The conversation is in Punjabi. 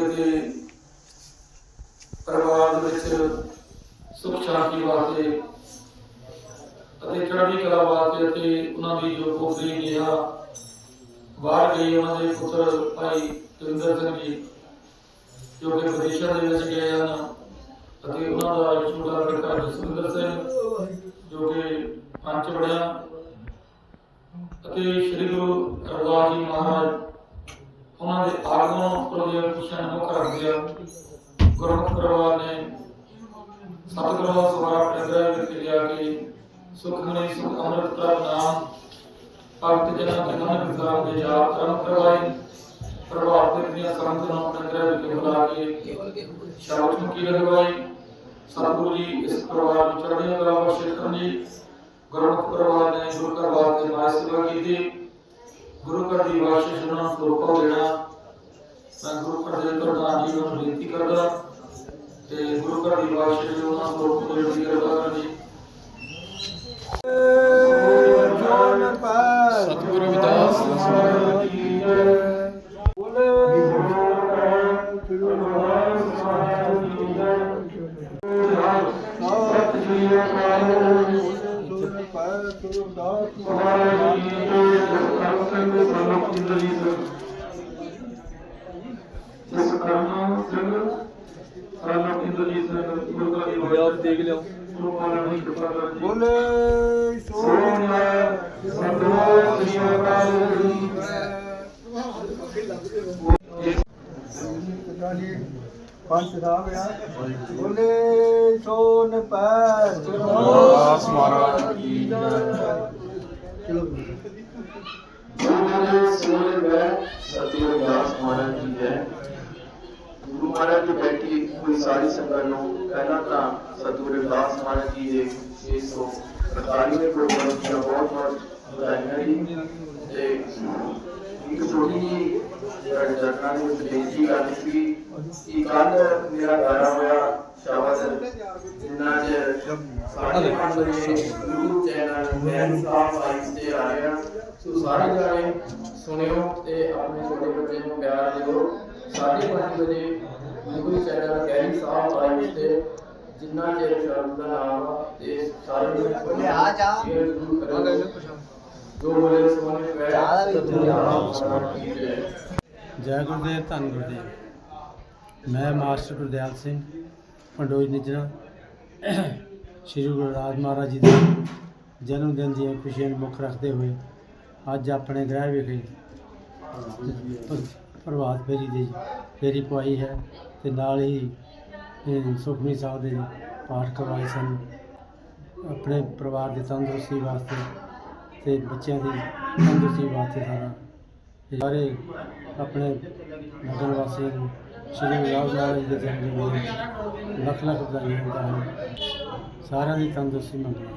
ਤੰਦਰੁਸਤੀ ਪਰਿਵਾਰ ਦੇ ਵਿੱਚ ਸੁਖ ਸ਼ਾਂਤੀ ਵਾਸਤੇ ਅਤੇ ਚੜ੍ਹਦੀ ਕਲਾ ਵਾਸਤੇ ਅਤੇ ਉਹਨਾਂ ਦੀ ਜੋ ਪੋਤਰੀ ਨੇਹਾ ਬਾਹਰ ਗਈ ਉਹਨਾਂ ਦੇ ਪੁੱਤਰ ਭਾਈ ਤਰਿੰਦਰ ਸਿੰਘ ਜੀ, ਜੋ ਕਿ ਵਿਦੇਸ਼ਾਂ ਦੇ ਵਿੱਚ ਗਏ ਹਨ ਅਤੇ ਉਹਨਾਂ ਦਾ ਇੱਕ ਛੋਟਾ ਲੜਕਾ ਜਸਵਿੰਦਰ ਸਿੰਘ, ਜੋ ਕਿ ਪੰਚ ਬਣਿਆ ਅਤੇ ਸ੍ਰੀ ਗੁਰੂ ਰਵਿਦਾਸ ਜੀ ਮਹਾਰਾਜ ਉਹਨਾਂ ਦੇ ਆਗਮਨ ਪ੍ਰਦੇਵ ਕੁਸ਼ਨ ਮੁਖ ਰੱਖਿਆ ਗੁਰਮੁਖ ਪਰਿਵਾਰ ਨੇ ਸਤਿਗੁਰੂ ਦਾ ਸਵਾਰਾ ਆਪਣੇ ਗ੍ਰਹਿ ਵਿੱਚ ਲਿਆ ਕੇ ਸੁਖਮਨੀ ਸੁਖ ਅੰਮ੍ਰਿਤ ਪ੍ਰਭ ਨਾਮ, ਭਗਤ ਜਨਾਂ ਦੇ ਮਨ ਵਿਸਾਰ ਦੇ ਜਾਪ ਕਰਮ ਕਰਵਾਏ ਪ੍ਰਭਾਵ ਤੇ ਦੀਆਂ ਸੰਗਤ ਨੂੰ ਆਪਣੇ ਗ੍ਰਹਿ ਵਿੱਚ ਬੁਲਾ ਕੇ ਸ਼ਬਦ ਮੁਕੀ ਲਗਵਾਈ ਸਤਿਗੁਰੂ ਜੀ ਇਸ ਪਰਿਵਾਰ ਨੂੰ ਚੜ੍ਹਦੀਆਂ ਕਲਾ ਬਖਸ਼ੇ ਕਰਨ ਜੀ ਗੁਰਮੁਖ ਪਰਿਵਾਰ ਨੇ ਗੁਰੂ ਘਰ ਵਾਸਤੇ ਮਾਇ ਸੇਵਾ ਕੀਤੀ। ਗੁਰੂ ਘਰ ਦੀ ਬਖਸ਼ਿਸ਼ ਉਹਨਾਂ ਨੂੰ ਸਰੋਪਾ ਦੇਣਾ ਮੈਂ ਗੁਰੂ ਘਰ ਦੇ ਪ੍ਰਧਾਨ ਜੀ ਨੂੰ ਬੇਨਤੀ ਕਰਦਾ, ਤੇ ਗੁਰੂ ਘਰ ਦੀ ਬਖਸ਼ਿਸ਼ ਉਹਨਾਂ ਨੂੰ ਸਰੋਪਾ ਦੇਣ ਦੀ ਕਿਰਪਾ ਕਰਨ ਜੀ ਸਤਿਗੁਰੂ ਰਵਿਦਾਸ ਆਪ ਪੰਜ ਦਾ ਗਿਆ ਬੋਲੇ ਸੋਨ ਪੈ ਦਾਸ ਮਹਾਰਾਜ ਕੀ ਚਲੋ ਸਤਿਗੁਰੂ ਦਾਸ ਮਹਾਰਾਜ ਜੀ ਹੈ ਗੁਰੂ ਮਹਾਰਾਜ ਜੀ ਬੈਠੀ ਹੋਈ ਸਾਰੀ ਸੰਗਤ ਨੂੰ ਪਹਿਲਾਂ ਤਾਂ ਸਤਿਗੁਰੂ ਦਾਸ ਮਹਾਰਾਜ ਜੀ ਦੇ 645ਵੇਂ ਗੁਰਪੁਰਬ ਦੀਆਂ ਬਹੁਤ ਬਹੁਤ ਵਧਾਈਆਂ ਜੀ ਤੇ ਇੱਕ ਛੋਟੀ ਜਿਹੀ ਚਰਨਾਂ ਦੇ ਵਿੱਚ ਬੇਨਤੀ ਕਰਨੀ ਸੀ ਕਿ ਕੱਲ ਮੇਰਾ ਗਾਇਆ ਹੋਇਆ ਸ਼ਬਦ ਜਿੰਨਾ ਚ ਸਾਡੇ ਪੰਜ ਵਜੇ YouTube ਚੈਨਲ ਵੈਨ ਸਾਹਿਬ ਆਈਸ ਤੇ ਆ ਰਿਹਾ ਸੋ ਸਾਰੇ ਜਾਣੇ ਸੁਣਿਓ ਤੇ ਆਪਣੇ ਛੋਟੇ ਬੱਚੇ ਨੂੰ ਪਿਆਰ ਦਿਓ। ਸਾਢੇ ਪੰਜ ਵਜੇ YouTube ਚੈਨਲ ਗੈਰੀ ਸਾਹਿਬ ਆਈਸ ਤੇ ਜਿੰਨਾ ਚਿਰ ਸ਼ਬਦ ਦਾ ਨਾਮ ਤੇ ਸਾਰੇ ਨੂੰ ਬੋਲੇ ਆ ਜਾ। ਜੋ ਬੋਲੇ ਸੋਨੇ ਪੈ ਗੁਰਦੇਵ ਧੰਨ ਗੁਰਦੇਵ। ਮੈਂ ਮਾਸਟਰ ਗੁਰਦਿਆਲ ਸਿੰਘ ਪੰਡੋਜ ਨਿਜਣਾ ਸ੍ਰੀ ਗੁਰੂ ਰਾਜ ਮਹਾਰਾਜ ਜੀ ਦੇ ਜਨਮ ਦਿਨ ਦੀਆਂ ਖੁਸ਼ੀਆਂ ਨੂੰ ਮੁੱਖ ਰੱਖਦੇ ਹੋਏ ਅੱਜ ਆਪਣੇ ਗ੍ਰਹਿ ਵਿਖੇ ਪ੍ਰਭਾਤ ਫੇਰੀ ਦੀ ਫੇਰੀ ਪਵਾਈ ਹੈ ਤੇ ਨਾਲ ਹੀ ਇਹ ਸੁਖਮਨੀ ਸਾਹਿਬ ਦੇ ਪਾਠ ਕਰਵਾਏ ਸਨ। ਆਪਣੇ ਪਰਿਵਾਰ ਦੀ ਤੰਦਰੁਸਤੀ ਵਾਸਤੇ ਅਤੇ ਬੱਚਿਆਂ ਦੀ ਤੰਦਰੁਸਤੀ ਵਾਸਤੇ ਸਾਰਾ। ਸਾਰੇ ਆਪਣੇ ਨਗਰ ਵਾਸੀਆਂ ਸ਼੍ਰੀ ਰਾਮ ਮਹਾਰਾਜ ਦੇ ਜਨਮ ਦਿਨ ਲੱਖ ਲੱਖ ਵਧਾਈਆਂ ਦਿੰਦਾ ਹਾਂ। ਸਾਰਿਆਂ ਦੀ ਤੰਦਰੁਸਤੀ ਮੰਗਦਾ